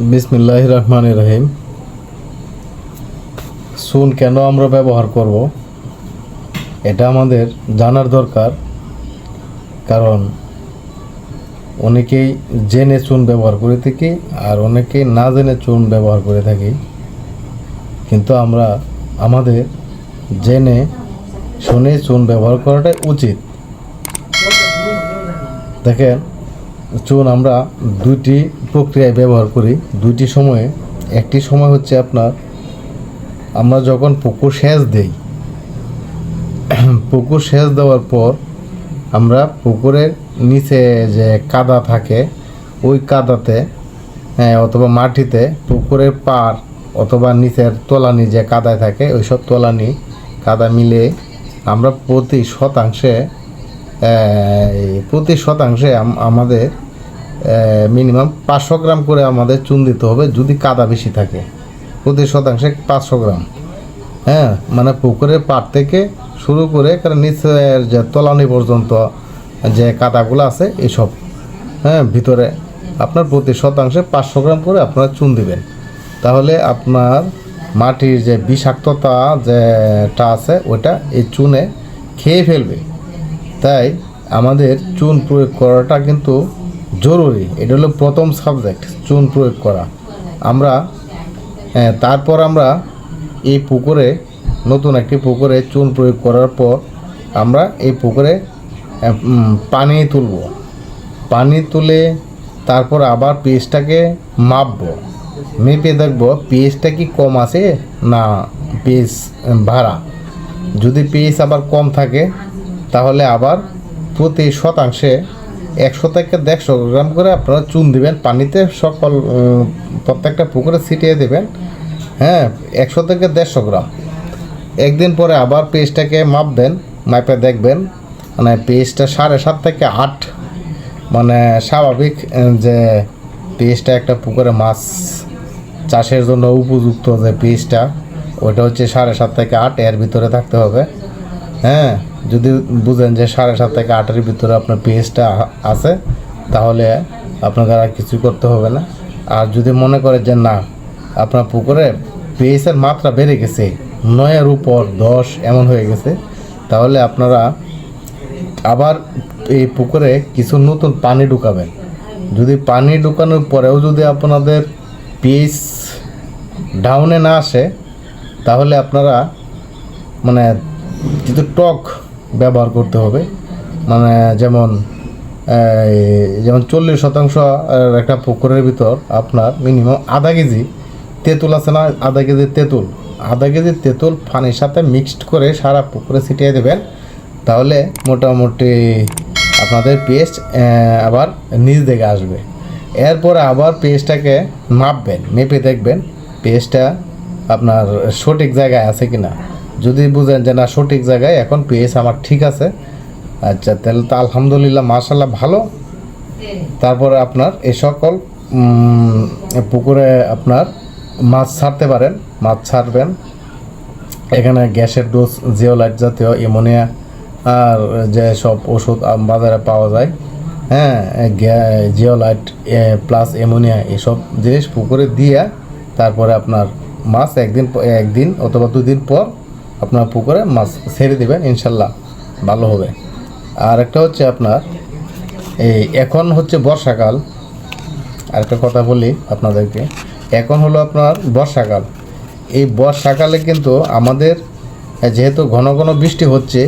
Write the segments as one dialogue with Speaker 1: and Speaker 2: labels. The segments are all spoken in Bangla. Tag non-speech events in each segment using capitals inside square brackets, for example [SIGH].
Speaker 1: বিসমিল্লাহ রহমান রহিম চুন কেন আমরা ব্যবহার করব? এটা আমাদের জানার দরকার। কারণ অনেকেই জেনে চুন ব্যবহার করে থাকি আর অনেকেই না জেনে চুন ব্যবহার করে থাকি। কিন্তু আমরা আমাদের জেনে শুনে চুন ব্যবহার করাটাই উচিত। দেখেন চুন আমরা দুইটি প্রক্রিয়ায় ব্যবহার করি। দুইটি সময়ে একটি সময় হচ্ছে আপনার আমরা যখন পুকুর সেচ দেই পুকুর সেচ দেওয়ার পর আমরা পুকুরের নিচে যে কাদা থাকে ওই কাদাতে হ্যাঁ, অথবা মাটিতে পুকুরের পার অথবা নিচের তলানি যে কাদায় থাকে ওই সব তলানি কাদা মিলে আমরা প্রতি শতাংশে প্রতি শতাংশে আমাদের মিনিমাম পাঁচশো গ্রাম করে আমাদের চুন দিতে হবে, যদি কাদা বেশি থাকে। প্রতি শতাংশে পাঁচশো গ্রাম। হ্যাঁ মানে পুকুরের পাড় থেকে শুরু করে কারণ নিচের যে তলানি পর্যন্ত যে কাদাগুলো আছে, এসব। হ্যাঁ ভিতরে আপনার প্রতি শতাংশে পাঁচশো গ্রাম করে আপনারা চুন দিবেন। তাহলে আপনার মাটির যে বিষাক্ততা যেটা আছে, ওটা এই চুনে খেয়ে ফেলবে। তাই আমাদের চুন প্রয়োগ করাটা কিন্তু জরুরি। এটা হলো প্রথম সাবজেক্ট চুন প্রয়োগ করা। আমরা হ্যাঁ, তারপর আমরা এই পুকুরে নতুন একটি পুকুরে চুন প্রয়োগ করার পর আমরা এই পুকুরে পানি তুলব। পানি তুলে তারপর আবার পেস্টটাকে মাপবো। মেপে দেখব পেস্টটা কি কম আছে না পেস ভাড়া। যদি পিএইচ আবার কম থাকে তাহলে আবার প্রতি শতাংশে একশো থেকে দেড়শো গ্রাম করে আপনারা চুন দিবেন। পানিতে সকল প্রত্যেকটা পুকুরে ছিটিয়ে দেবেন। হ্যাঁ একশো থেকে দেড়শো গ্রাম। একদিন পরে আবার পেস্টটাকে মাপবেন, মাপে দেখবেন। মানে পেস্টটা সাড়ে সাত থেকে আট। মানে স্বাভাবিক যে পেস্টটা একটা পুকুরে মাছ চাষের জন্য উপযুক্ত যে পিসটা ওটা হচ্ছে সাড়ে সাত থেকে আট, এর ভিতরে থাকতে হবে। হ্যাঁ যদি বুঝেন যে সাড়ে সাত থেকে আটের ভিতরে আপনার পিএইচটা আছে, তাহলে আপনাকে আর কিছু করতে হবে না। আর যদি মনে করে যে না, আপনার পুকুরে পিএইচের মাত্রা বেড়ে গেছে, নয়ের উপর দশ এমন হয়ে গেছে, তাহলে আপনারা আবার এই পুকুরে কিছু নতুন পানি ঢুকাবেন। যদি পানি ঢুকানোর পরেও যদি আপনাদের পিএইচ ডাউনে না আসে, তাহলে আপনারা মানে কিছু টক ব্যবহার করতে হবে। মানে যেমন যেমন চল্লিশ শতাংশ একটা পুকুরের ভিতর আপনার মিনিমাম আধা কেজি তেঁতুল আছে না? আধা কেজি তেঁতুল। আধা কেজি তেঁতুল পানির সাথে মিক্সড করে সারা পুকুরে ছিটিয়ে দেবেন। তাহলে মোটামুটি আপনাদের পেস্ট আবার নিচ দিকে আসবে। এরপরে আবার পেস্টটাকে মাপবেন, মেপে দেখবেন পেস্টটা আপনার সঠিক জায়গায় আছে কিনা। যদি বুঝেন যে না, সঠিক জায়গায় এখন পেস্ট আমার ঠিক আছে। আচ্ছা তাহলে তো আলহামদুলিল্লাহ মাশাল্লাহ ভালো। তারপরে আপনার এ সকল পুকুরে আপনার মাছ ছাড়তে পারেন, মাছ ছাড়বেন। এখানে গ্যাসের ডোজ, জিওলাইট জাতীয় এমোনিয়া আর যে সব ওষুধ বাজারে পাওয়া যায়। হ্যাঁ জিওলাইট প্লাস এমোনিয়া এসব জিনিস পুকুরে দিয়ে তারপরে আপনার মাছ একদিন একদিন অথবা দুদিন পর আপনার পুকুরে মাছ ছেড়ে দেবেন, ইনশাল্লাহ ভালো হবে। আর একটা হচ্ছে আপনার, এই এখন হচ্ছে বর্ষাকাল। আরেকটা কথা বলি আপনাদেরকে, এখন হলো আপনার বর্ষাকাল। এই বর্ষাকালে কিন্তু আমাদের, যেহেতু ঘন ঘন বৃষ্টি হচ্ছে,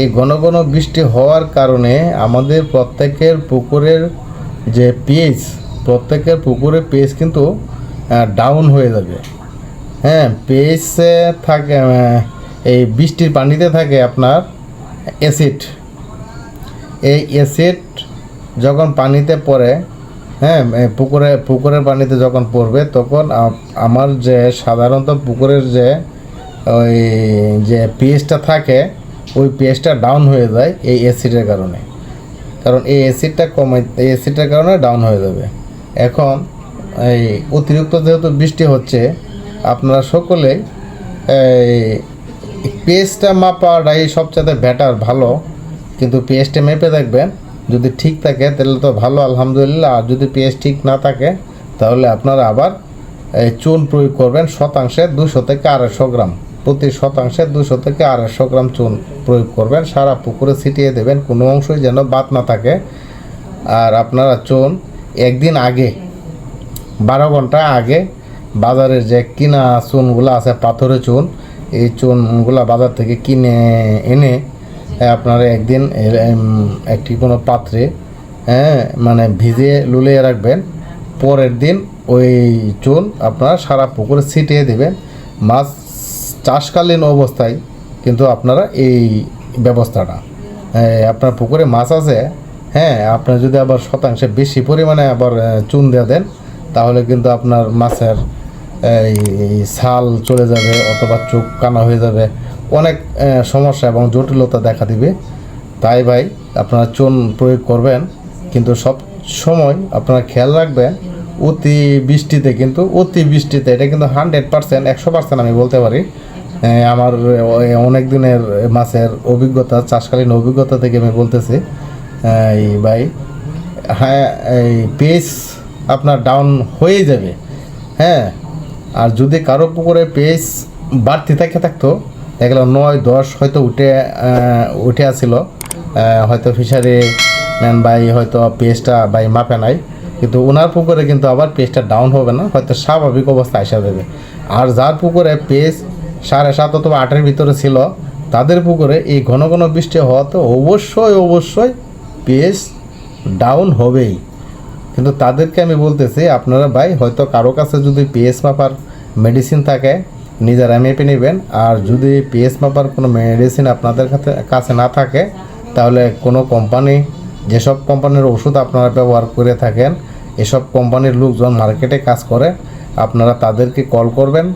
Speaker 1: এই ঘন ঘন বৃষ্টি হওয়ার কারণে আমাদের প্রত্যেকের পুকুরের যে পেজ প্রত্যেকের পুকুরের পেজ কিন্তু ডাউন হয়ে যাবে। হ্যাঁ পিএইচে থাকে এই বৃষ্টির পানিতে থাকে আপনার অ্যাসিড এই অ্যাসিড যখন পানিতে পড়ে হ্যাঁ পুকুরে, পুকুরের পানিতে যখন পড়বে, তখন আমার যে সাধারণত পুকুরের যে ওই যে পিএইচটা থাকে, ওই পিএইচটা ডাউন হয়ে যায় এই অ্যাসিডের কারণে। কারণ এই অ্যাসিডটা কমে এই অ্যাসিডের কারণে ডাউন হয়ে যাবে। এখন এই অতিরিক্ত যেহেতু বৃষ্টি হচ্ছে, আপনারা সকলেই এই পেস্টটা মাপাটাই সবচেয়ে বেটার ভালো। কিন্তু পেস্টে মেপে দেখবেন, যদি ঠিক থাকে, তাহলে তো ভালো, আলহামদুলিল্লাহ। আর যদি পেস্ট ঠিক না থাকে, তাহলে আপনারা আবার এই চুন প্রয়োগ করবেন শতাংশে দুশো থেকে আড়াইশো গ্রাম। প্রতি শতাংশে দুশো থেকে আড়াইশো গ্রাম চুন প্রয়োগ করবেন। সারা পুকুরে ছিটিয়ে দেবেন, কোনো অংশই যেন বাদ না থাকে। আর আপনারা চুন একদিন আগে, বারো ঘণ্টা আগে, বাজারের যে কিনা চুনগুলো আছে, পাথরের চুন এই চুনগুলো বাজার থেকে কিনে এনে আপনারা একদিন একটি কোনো পাত্রে হ্যাঁ মানে ভিজিয়ে লুলিয়ে রাখবেন। পরের দিন ওই চুন আপনারা সারা পুকুরে ছিটিয়ে দেবেন। মাছ চাষকালীন অবস্থায় কিন্তু আপনারা এই ব্যবস্থাটা আপনার পুকুরে মাছ আছে হ্যাঁ আপনার যদি আবার শতাংশে বেশি পরিমাণে আবার চুন দিয়ে দেন, তাহলে কিন্তু আপনার মাছের এই ছাল চলে যাবে অথবা চোখ কানা হয়ে যাবে। অনেক সমস্যা এবং জটিলতা দেখা দিবে। তাই ভাই, আপনারা চুন প্রয়োগ করবেন। কিন্তু সব সময় আপনারা খেয়াল রাখবেন, অতি বৃষ্টিতে কিন্তু, অতি বৃষ্টিতে, এটা কিন্তু হান্ড্রেড পার্সেন্ট একশো পার্সেন্ট আমি বলতে পারি। আমার অনেক দিনের মাছের অভিজ্ঞতা, চাষকালীন অভিজ্ঞতা থেকে আমি বলতেছি। এই ভাই হ্যাঁ এই পেস আপনার ডাউন হয়ে যাবে। হ্যাঁ আর যদি কারও পুকুরে পেস বাড়তি থাকে থাকতো এগুলো নয় দশ হয়তো উঠে উঠে আসছিল আহ, হয়তো ফিশারি ম্যান বাই হয়তো পেজটা বাই মাপে নাই। কিন্তু ওনার পুকুরে কিন্তু আবার পেজটা ডাউন হবে না হয়তো স্বাভাবিক অবস্থা আসা দেবে। আর যার পুকুরে পেজ সাড়ে সাত অথবা আটের ভিতরে ছিল তাদের পুকুরে এই ঘন ঘন বৃষ্টি হওয়াতে অবশ্যই অবশ্যই পেজ ডাউন হবেই। কিন্তু তাদেরকে আমি বলতেছি, আপনারা ভাই, হয়তো কারও কাছে যদি পিএস মাপার মেডিসিন থাকে, নিজেরা মেপে নেবেন। আর যদি পিএস মাপার কোনো মেডিসিন আপনাদের কাছে না থাকে, তাহলে কোনো কোম্পানি যেসব কোম্পানির ওষুধ আপনারা ব্যবহার করে থাকেন, এসব কোম্পানির লোকজন মার্কেটে কাজ করে, আপনারা তাদেরকে কল করবেন।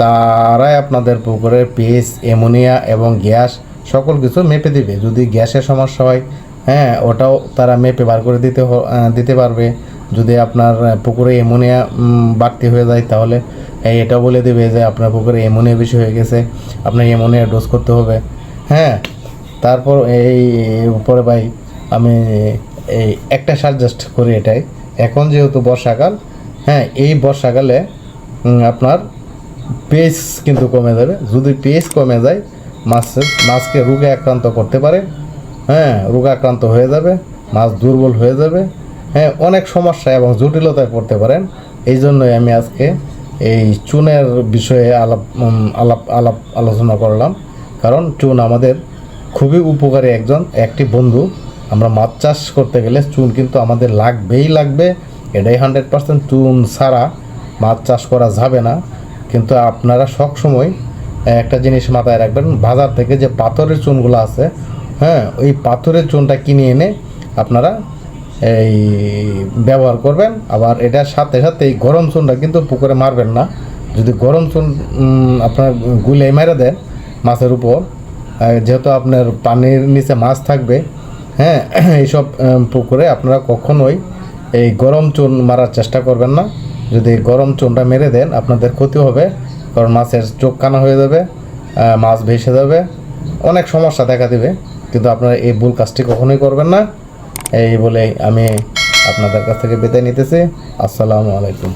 Speaker 1: তারাই আপনাদের পুকুরে পিএস অ্যামোনিয়া এবং গ্যাস সকল কিছু মেপে দিবে। যদি গ্যাসের সমস্যা হয় হ্যাঁ ওটাও তারা মেপে বার করে দিতে দিতে পারবে। যদি আপনার পুকুরে উম, বাড়তি হয়ে যায় তাহলে এটা বলে দেবে যে আপনার পুকুরে অ্যামোনিয়া বেশি হয়ে গেছে আপনার অ্যামোনিয়া ডোজ করতে হবে। হ্যাঁ তারপর এই উপরে ভাই আমি এই একটা সাজেস্ট করি এটাই। এখন যেহেতু বর্ষাকাল হ্যাঁ এই বর্ষাকালে আপনার পেস কিন্তু কমে যাবে। যদি পেস কমে যায় মাছের মাছকে রোগে আক্রান্ত করতে পারে। হ্যাঁ রোগাক্রান্ত হয়ে যাবে, মাছ দুর্বল হয়ে যাবে। হ্যাঁ অনেক সমস্যা এবং জটিলতায় পড়তে পারেন। এই জন্যই আমি আজকে এই চুনের বিষয়ে আলাপ আলাপ আলাপ আলোচনা করলাম। কারণ চুন আমাদের খুবই উপকারী একজন, একটি বন্ধু। আমরা মাছ চাষ করতে গেলে চুন কিন্তু আমাদের লাগবেই লাগবে। এটাই হান্ড্রেড পার্সেন্ট চুন ছাড়া মাছ চাষ করা যাবে না। কিন্তু আপনারা সব সময় একটা জিনিস মাথায় রাখবেন, বাজার থেকে যে পাথরের চুনগুলো আছে হ্যাঁ ওই পাথরের চুনটা কিনে এনে আপনারা এই ব্যবহার করবেন। আবার এটার সাথে সাথে এই গরম চুনটা কিন্তু পুকুরে মারবেন না। যদি গরম চুন আপনার গুলে মেরে দেন মাছের উপর যেহেতু আপনার পানির নিচে মাছ থাকবে হ্যাঁ [CLEARS THROAT] এইসব পুকুরে আপনারা কখনোই এই গরম চুন মারার চেষ্টা করবেন না। যদি গরম চুনটা মেরে দেন, আপনাদের ক্ষতি হবে, কারণ মাছের চোখ কানা হয়ে যাবে মাছ ভেসে যাবে, অনেক সমস্যা দেখা দিবে। কিন্তু আপনারা এই ভুল কাজটি কখনোই করবেন না। এই বলে আমি আপনাদের কাছ থেকে বিদায় নিতেছি। আসসালামু আলাইকুম।